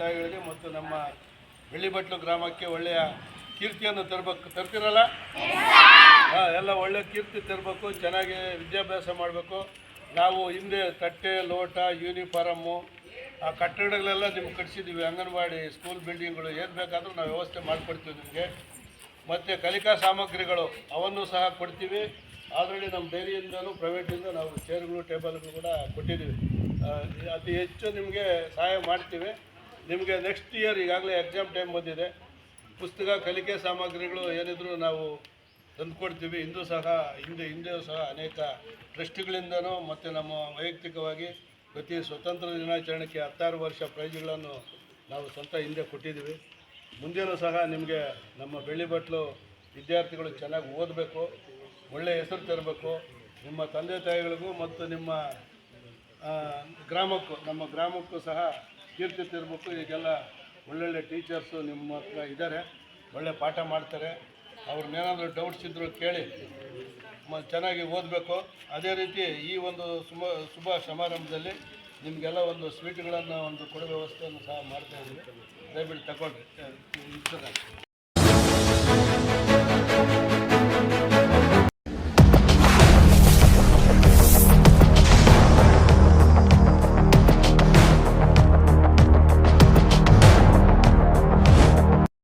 ತಾಯಿಗಳಿಗೆ ಮತ್ತು ನಮ್ಮ ಬೆಳ್ಳಿಬಟ್ಲು ಗ್ರಾಮಕ್ಕೆ ಒಳ್ಳೆಯ ಕೀರ್ತಿಯನ್ನು ತರಬೇಕು ತರ್ತಿರಲ್ಲ? ಹಾಂ ಎಲ್ಲ ಒಳ್ಳೆ ಕೀರ್ತಿ ತರಬೇಕು ಚೆನ್ನಾಗಿ ವಿದ್ಯಾಭ್ಯಾಸ ಮಾಡಬೇಕು. ನಾವು ಹಿಂದೆ ತಟ್ಟೆ ಲೋಟ ಯೂನಿಫಾರಮ್ಮು ಆ ಕಟ್ಟಡಗಳೆಲ್ಲ ನಿಮ್ಗೆ ಕಟ್ಸಿದ್ದೀವಿ. ಅಂಗನವಾಡಿ ಸ್ಕೂಲ್ ಬಿಲ್ಡಿಂಗ್ಗಳು ಏನು ಬೇಕಾದರೂ ನಾವು ವ್ಯವಸ್ಥೆ ಮಾಡಿಕೊಡ್ತೀವಿ ನಿಮಗೆ. ಮತ್ತು ಕಲಿಕಾ ಸಾಮಗ್ರಿಗಳು ಅವನ್ನು ಸಹ ಕೊಡ್ತೀವಿ. ಆಲ್ರೆಡಿ ನಮ್ಮ ಡೈರಿಯಿಂದಲೂ ಪ್ರೈವೇಟಿಂದ ನಾವು ಚೇರ್ಗಳು ಟೇಬಲ್ಗಳು ಕೂಡ ಕೊಟ್ಟಿದ್ದೀವಿ. ಅತಿ ಹೆಚ್ಚು ನಿಮಗೆ ಸಹಾಯ ಮಾಡ್ತೀವಿ. ನಿಮಗೆ ನೆಕ್ಸ್ಟ್ ಇಯರ್ ಈಗಾಗಲೇ ಎಕ್ಸಾಮ್ ಟೈಮ್ ಬಂದಿದೆ. ಪುಸ್ತಕ, ಕಲಿಕೆ ಸಾಮಗ್ರಿಗಳು ಏನಿದ್ರು ನಾವು ತಂದುಕೊಡ್ತೀವಿ. ಇಂದು ಸಹ, ಹಿಂದೆ, ಹಿಂದೆಯೂ ಸಹ ಅನೇಕ ಟ್ರಸ್ಟ್ಗಳಿಂದನೂ ಮತ್ತು ನಮ್ಮ ವೈಯಕ್ತಿಕವಾಗಿ ಪ್ರತಿ ಸ್ವತಂತ್ರ ದಿನಾಚರಣೆಗೆ ಹತ್ತಾರು ವರ್ಷ ಪ್ರೈಜ್ಗಳನ್ನು ನಾವು ಸ್ವಂತ ಹಿಂದೆ ಕೊಟ್ಟಿದ್ದೀವಿ. ಮುಂದೇನೂ ಸಹ ನಿಮಗೆ ನಮ್ಮ ಬೆಳ್ಳಿಬಟ್ಲು ವಿದ್ಯಾರ್ಥಿಗಳು ಚೆನ್ನಾಗಿ ಓದಬೇಕು ಒಳ್ಳೆಯ ಹೆಸರು ತರಬೇಕು. ನಿಮ್ಮ ತಂದೆ ತಾಯಿಗಳಿಗೂ ಮತ್ತು ನಿಮ್ಮ ಗ್ರಾಮಕ್ಕೂ, ನಮ್ಮ ಗ್ರಾಮಕ್ಕೂ ಸಹ ಕೀರ್ತಿ ತಿರ್ಬೇಕು ಈಗೆಲ್ಲ ಒಳ್ಳೊಳ್ಳೆ ಟೀಚರ್ಸು ನಿಮ್ಮ ಹತ್ರ ಇದ್ದಾರೆ, ಒಳ್ಳೆ ಪಾಠ ಮಾಡ್ತಾರೆ. ಅವ್ರನ್ನೇನಾದರೂ ಡೌಟ್ಸ್ ಇದ್ದರೂ ಕೇಳಿ, ಮ, ಚೆನ್ನಾಗಿ ಓದಬೇಕು. ಅದೇ ರೀತಿ ಈ ಒಂದು ಶುಭ ಶುಭ ಸಮಾರಂಭದಲ್ಲಿ ನಿಮಗೆಲ್ಲ ಒಂದು ಸ್ವೀಟ್ಗಳನ್ನು, ಒಂದು ಕೊಡೋ ವ್ಯವಸ್ಥೆಯನ್ನು ಸಹ ಮಾಡ್ತಾ ಇದ್ದೀವಿ ದಯವಿಟ್ಟು ತಗೊಳ್ರಿ